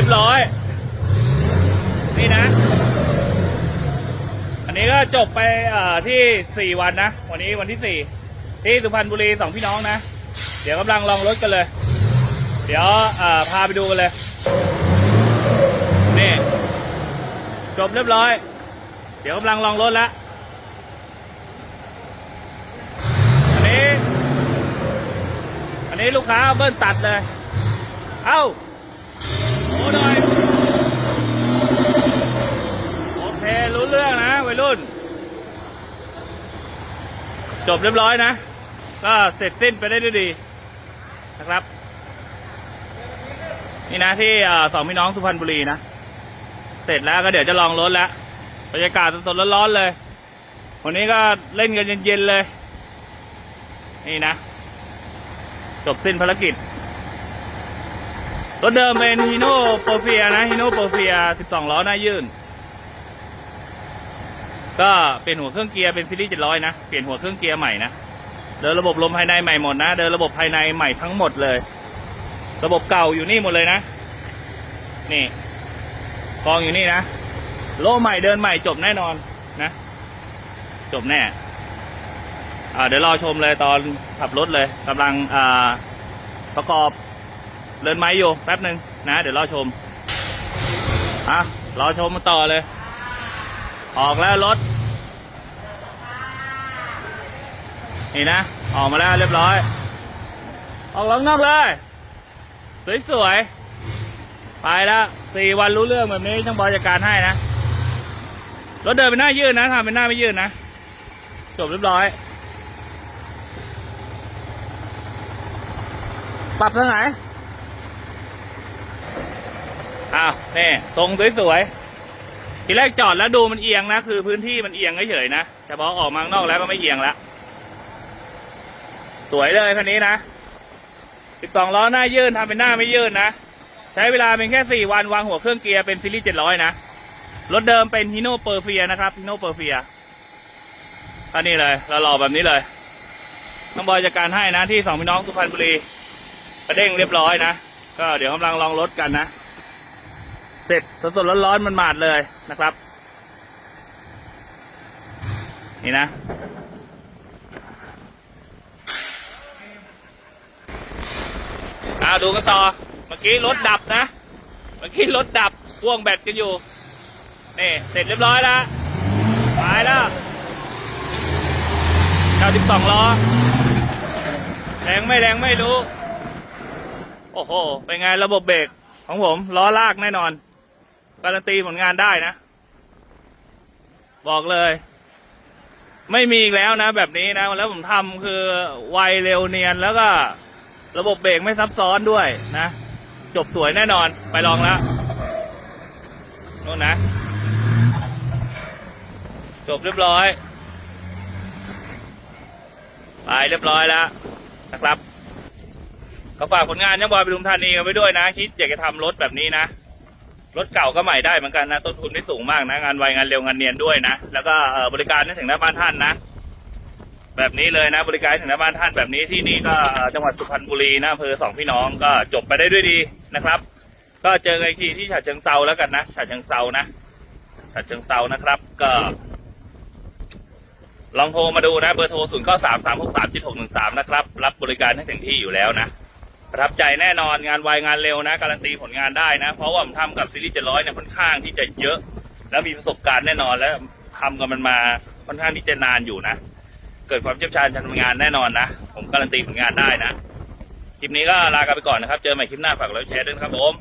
รียบร้อย นี่นะ อันนี้ก็จบไปที่สี่วันนะ วันนี้วันที่สี่ที่สุพรรณบุรีสองพี่น้องนะ เดี๋ยวกำลังลองรถกันเลย เดี๋ยวพาไปดูกันเลย นี่ จบเรียบร้อย เดี๋ยวกำลังลองรถแล้วอันนี้ อันนี้ลูกค้าเบิ้ลตัดเลย เอ้าโอ้หน่อย โอเค รู้เรื่องนะวัยรุ่น จบเรียบร้อยนะ ก็เสร็จสิ้นไปได้ด้วยดีนะครับ นี่นะที่สองพี่น้องสุพรรณบุรีนะ เสร็จแล้วก็เดี๋ยวจะลองรถแล้วบรรยากาศสดๆร้อนๆเลย วันนี้ก็เล่นกันเย็นๆเลย นี่นะ จบสิ้นภารกิจรถเดิมเป็นฮีโน่โปรเฟียนะฮีโน่โปรเฟีย 12 ล้อหน้ายื่น ก็เปลี่ยนหัวเครื่องเกียร์เป็นซีรีส์700นะ เปลี่ยนหัวเครื่องเกียร์ใหม่นะ เดินระบบลมภายในใหม่หมดนะ เดินระบบภายในใหม่ทั้งหมดเลย ระบบเก่าอยู่นี่หมดเลยนะ นี่กองอยู่นี่นะ โลใหม่เดินใหม่จบแน่นอนนะ จบแน่อ่าเดี๋ยวรอชมเลยตอนขับรถเลยกำลังอ่าประกอบเดินไม้อยู่แป๊บหนึ่งนะ เดี๋ยวรอชมอะรอชมมาต่อเลย ออกแล้วรถ นี่นะ ออกมาแล้วเรียบร้อย ออกหลังนอกเลย สวยๆ ไปแล้วสี่วันรู้เรื่องแบบนี้ช่างบอยจัดการให้นะ รถเดินเป็นหน้ายื่นนะทำเป็นหน้าไม่ยื่นนะ จบเรียบร้อย ปรับทางไหนอ้าวนี่ทรงสวยๆ ทีแรกจอดแล้วดูมันเอียงนะ คือพื้นที่มันเอียงเฉยๆนะแต่พอออกมาข้างนอกแล้วก็ไม่เอียงแล้วสวยเลยคันนี้นะ 12 ล้อหน้ายื่นทำเป็นหน้าไม่ยื่นนะ ใช้เวลาเป็นแค่ 4 วันวางหัวเครื่องเกียร์เป็นซีรีส์ 700 นะ รถเดิมเป็นฮิโนเปอร์เฟียนะครับฮิโนเปอร์เฟียอันนี้เลยเราหล่อแบบนี้เลยน้องบอยจัดการให้นะที่สองพี่น้องสุพรรณบุรีกระเด้งเรียบร้อยนะ ก็เดี๋ยวกำลังลองรถกันนะ เสร็จสดๆร้อนๆมันมาดเลยนะครับ นี่นะ เอาดูกันต่อ เมื่อกี้รถดับนะ เมื่อกี้รถดับพ่วงแบตกันอยู่ นี่ เสร็จเรียบร้อยแล้วไปแล้ว92ล้อ แรงไม่แรงไม่รู้ โอ้โห เป็นไงระบบเบรกของผมล้อลากแน่นอน การันตีผลงานได้นะ บอกเลย ไม่มีอีกแล้วนะ แบบนี้นะ แล้วผมทำคือไวเร็วเนียนแล้วก็ ระบบเบรกไม่ซับซ้อนด้วยนะ จบสวยแน่นอนไปลองแล้วนู่นนะ จบเรียบร้อย ไปเรียบร้อยแล้วนะครับก็ฝากผลงานยังบอยปทุมธานีกันไปด้วยนะ คิดอยากจะทำรถแบบนี้นะ รถเก่าก็ใหม่ได้เหมือนกันนะ ต้นทุนไม่สูงมากนะ งานไวงานเร็วงานเนียนด้วยนะ แล้วก็บริการให้ถึงหน้าบ้านท่านนะ แบบนี้เลยนะ บริการถึงหน้าบ้านท่านแบบนี้ที่นี่ก็จังหวัดสุพรรณบุรีนะอำเภอสองพี่น้องก็จบไปได้ด้วยดีนะครับ ก็เจอกันอีกทีที่ฉะเชิงเซาแล้วกันนะฉะเชิงเซานะฉะเชิงเซานะครับ ก็ ลองโทรมาดูนะ เบอร์โทร0 9 3 3 6 3 7 6 1 3นะครับ รับบริการให้ถึงที่อยู่แล้วนะ ประทับใจแน่นอนงานไวงานเร็วนะ การันตีผลงานได้นะ เพราะว่าผมทำกับซีรีส์เจ็ดร้อยเนี่ยค่อนข้างที่จะเยอะ แล้วมีประสบการณ์แน่นอนแล้วทำกับมันมาค่อนข้างที่จะนานอยู่นะ เกิดความเชี่ยวชาญการทำงานแน่นอนนะ ผมการันตีผลงานได้นะ คลิปนี้ก็ลากันไปก่อนนะครับ เจอใหม่คลิปหน้าฝากไลค์แชร์ด้วยนะครับผม